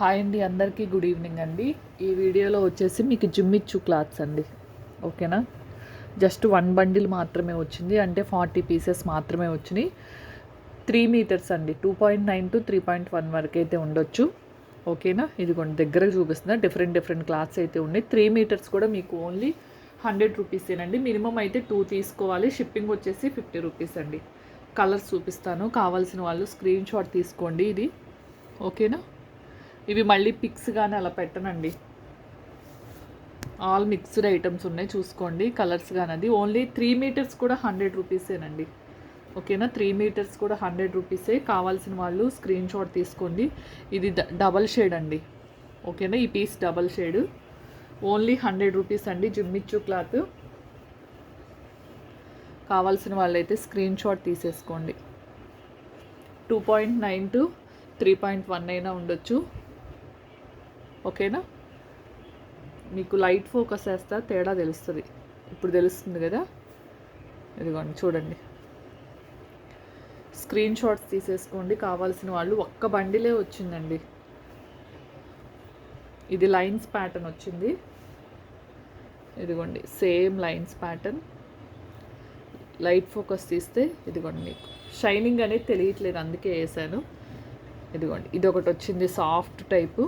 Hi అండి అందరికీ good evening అండి. ఈ వీడియోలో వచ్చేసి మీకు జుమ్మిచ్చు క్లాత్స్ అండి. ఓకేనా? జస్ట్ వన్ బండిల్ మాత్రమే వచ్చింది. అంటే ఫార్టీ పీసెస్ మాత్రమే వచ్చినాయి. త్రీ మీటర్స్ అండి. Two point nine to three point one వరకు అయితే ఉండొచ్చు. ఓకేనా? ఇదిగోండి దగ్గర చూపిస్తున్నా. డిఫరెంట్ డిఫరెంట్ క్లాత్స్ అయితే ఉన్నాయి. త్రీ మీటర్స్ కూడా మీకు ఓన్లీ హండ్రెడ్ రూపీసేనండి. మినిమం అయితే టూ తీసుకోవాలి. షిప్పింగ్ వచ్చేసి ఫిఫ్టీ రూపీస్ అండి. కలర్స్ చూపిస్తాను. కావాల్సిన వాళ్ళు స్క్రీన్ షాట్ తీసుకోండి ఇది. ఓకేనా? ఇవి మళ్ళీ పిక్స్ కానీ అలా పెట్టనండి. ఆల్ మిక్స్డ్ ఐటమ్స్ ఉన్నాయి చూసుకోండి. కలర్స్ కానీ అది ఓన్లీ త్రీ మీటర్స్ కూడా హండ్రెడ్ రూపీసేనండి ఓకేనా త్రీ మీటర్స్ కూడా హండ్రెడ్ రూపీసే కావాల్సిన వాళ్ళు స్క్రీన్ షాట్ తీసుకోండి. ఇది డ- డబల్ షేడ్ అండి. ఓకేనా ఈ piece double shade only hundred rupees అండి. జిమ్మిచ్చు క్లాత్ కావాల్సిన వాళ్ళైతే స్క్రీన్ షాట్ తీసేసుకోండి. Two point nine to three point one అయినా ఉండొచ్చు. ఓకేనా? మీకు లైట్ ఫోకస్ వేస్తా తేడా తెలుస్తుంది. ఇప్పుడు తెలుస్తుంది కదా? ఇదిగోండి చూడండి. స్క్రీన్ షాట్స్ తీసేసుకోండి. కావాల్సిన వాళ్ళు ఒక్క బండిలే వచ్చిందండి. ఇది లైన్స్ ప్యాటర్న్ వచ్చింది. ఇదిగోండి same lines pattern. Light focus తీస్తే ఇదిగోండి మీకు. షైనింగ్ అనేది తెలియట్లేదు అందుకే వేసాను. ఇదిగోండి ఇది ఒకటి వచ్చింది soft type.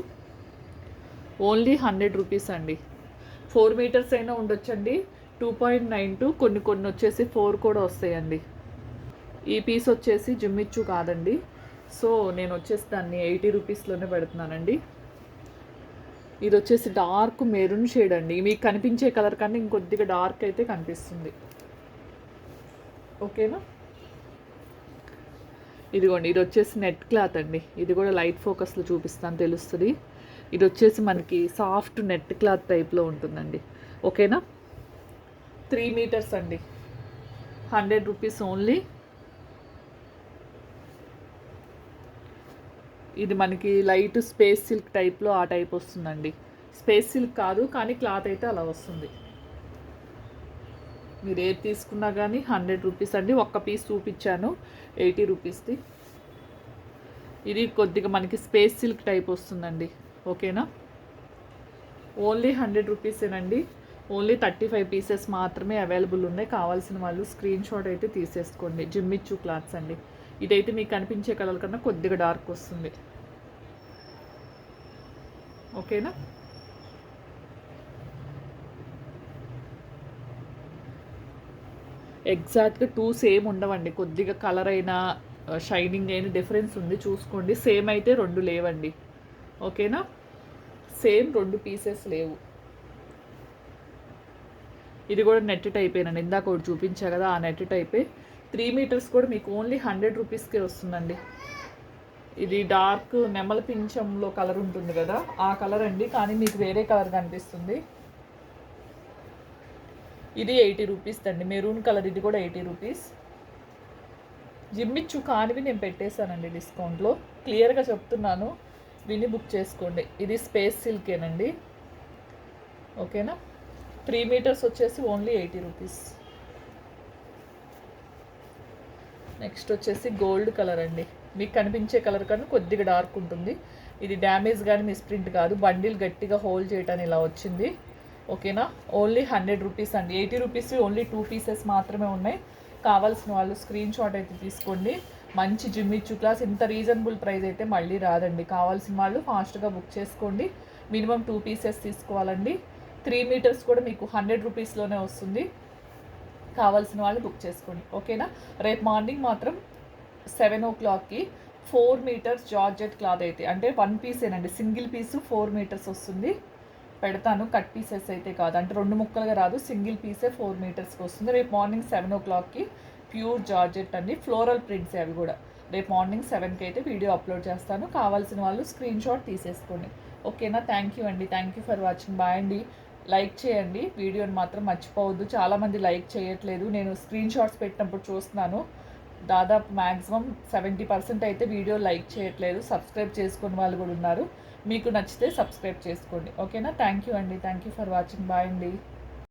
Only hundred rupees అండి. ఫోర్ మీటర్స్ అయినా ఉండొచ్చండి. టూ పాయింట్ నైన్ టూ కొన్ని కొన్ని వచ్చేసి ఫోర్ కూడా వస్తాయండి. ఈ పీస్ వచ్చేసి జుమ్మిచ్చు కాదండి. సో నేను వచ్చేసి దాన్ని ఎయిటీ రూపీస్లోనే పెడుతున్నానండి. ఇది వచ్చేసి డార్క్ మెరూన్ షేడ్ అండి. మీకు కనిపించే కలర్ కన్నా ఇంకొద్దిగా డార్క్ అయితే కనిపిస్తుంది. ఓకేనా? ఇదిగోండి ఇది వచ్చేసి నెట్ క్లాత్ అండి. ఇది కూడా లైట్ ఫోకస్లో చూపిస్తాను తెలుస్తుంది. ఇది వచ్చేసి మనకి సాఫ్ట్ నెట్ క్లాత్ టైప్లో ఉంటుందండి. ఓకేనా? త్రీ మీటర్స్ అండి. Hundred rupees only. ఇది మనకి లైట్ స్పేస్ సిల్క్ టైప్లో ఆ టైప్ వస్తుందండి. స్పేస్ సిల్క్ కాదు కానీ క్లాత్ అయితే అలా వస్తుంది. మీరు ఏది తీసుకున్నా కానీ హండ్రెడ్ రూపీస్ అండి. ఒక్క పీస్ చూపించాను. ఎయిటీ రూపీస్ది. ఇది కొద్దిగా మనకి స్పేస్ సిల్క్ టైప్ వస్తుందండి. ఓకేనా? ఓన్లీ హండ్రెడ్ రూపీసేనండి. ఓన్లీ థర్టీ ఫైవ్ పీసెస్ మాత్రమే అవైలబుల్ ఉన్నాయి. కావాల్సిన వాళ్ళు స్క్రీన్ షాట్ అయితే తీసేసుకోండి. జిమ్మిచ్చు క్లాత్స్ అండి. ఇదైతే మీకు కనిపించే కలర్ కన్నా కొద్దిగా డార్క్ వస్తుంది. ఓకేనా? ఎగ్జాక్ట్గా టూ సేమ్ ఉండవండి. కొద్దిగా కలర్ అయినా షైనింగ్ అయినా డిఫరెన్స్ ఉంది. చూసుకోండి. సేమ్ అయితే రెండు లేవండి. ఓకేనా? సేమ్ రెండు పీసెస్ లేవు. ఇది కూడా నెట్ టైపేనండి ఇందాక ఒకటి చూపించా కదా ఆ నెట్ టైపే త్రీ మీటర్స్ కూడా మీకు ఓన్లీ హండ్రెడ్ రూపీస్కే వస్తుందండి. ఇది డార్క్ నెమల పింఛంలో కలర్ ఉంటుంది కదా ఆ కలర్ అండి. కానీ మీకు వేరే కలర్ కనిపిస్తుంది. ఇది ఎయిటీ రూపీస్ అండి. మెరూన్ కలర్ ఇది కూడా ఎయిటీ రూపీస్. జిమ్మిచ్చు కానివి నేను పెట్టేశానండి డిస్కౌంట్లో. క్లియర్గా చెప్తున్నాను. విని బుక్ చేసుకోండి. ఇది స్పేస్ సిల్కేనండి. ఓకేనా? త్రీ మీటర్స్ వచ్చేసి ఓన్లీ ఎయిటీ రూపీస్. నెక్స్ట్ వచ్చేసి గోల్డ్ కలర్ అండి మీకు కనిపించే కలర్ కన్నా కొద్దిగా డార్క్ ఉంటుంది. ఇది డ్యామేజ్ కానీ మిస్ప్రింట్ కాదు. బండిల్ గట్టిగా హోల్డ్ చేయటానికి ఇలా వచ్చింది. ఓకేనా? ఓన్లీ హండ్రెడ్ రూపీస్ అండి. Eighty rupees only two pieces మాత్రమే ఉన్నాయి. కావాల్సిన వాళ్ళు స్క్రీన్ షాట్ అయితే తీసుకోండి. మంచి జిమ్మిచ్చు క్లాస్ ఇంత రీజనబుల్ ప్రైస్ అయితే మళ్ళీ రాదండి. కావాల్సిన వాళ్ళు ఫాస్ట్గా బుక్ చేసుకోండి. మినిమం టూ పీసెస్ తీసుకోవాలండి. త్రీ మీటర్స్ కూడా మీకు హండ్రెడ్ రూపీస్లోనే వస్తుంది. కావాల్సిన వాళ్ళు బుక్ చేసుకోండి. ఓకేనా? రేపు మార్నింగ్ మాత్రం సెవెన్ ఓ క్లాక్కి ఫోర్ మీటర్స్ జార్జెట్ క్లాత్ అయితే అంటే వన్ పీసేనండి. సింగిల్ పీసు ఫోర్ మీటర్స్ వస్తుంది. పెడతాను. కట్ పీసెస్ అయితే కాదు. అంటే రెండు ముక్కలుగా రాదు. సింగిల్ పీసే ఫోర్ మీటర్స్కి వస్తుంది. రేపు మార్నింగ్ సెవెన్ ఓ క్లాక్కి ప్యూర్ జార్జెట్ అండి ఫ్లోరల్ ప్రింట్స్ అవి కూడా. రేపు మార్నింగ్ సెవెన్కి అయితే వీడియో అప్లోడ్ చేస్తాను. కావాల్సిన వాళ్ళు స్క్రీన్ షాట్ తీసేసుకోండి. ఓకేనా? థ్యాంక్ యూ అండి. Thank you for watching. Bye అండి. లైక్ చేయండి. వీడియోని మాత్రం మర్చిపోవద్దు. చాలామంది లైక్ చేయట్లేదు. నేను స్క్రీన్ షాట్స్ పెట్టినప్పుడు చూస్తున్నాను. దాదాపు మ్యాక్సిమం సెవెంటీ పర్సెంట్ అయితే వీడియో లైక్ చేయట్లేదు. సబ్స్క్రైబ్ చేసుకున్న వాళ్ళు కూడా ఉన్నారు. మీకు నచ్చితే సబ్స్క్రైబ్ చేసుకోండి. ఓకేనా? థ్యాంక్ యూ అండి. Thank you for watching. Bye అండి.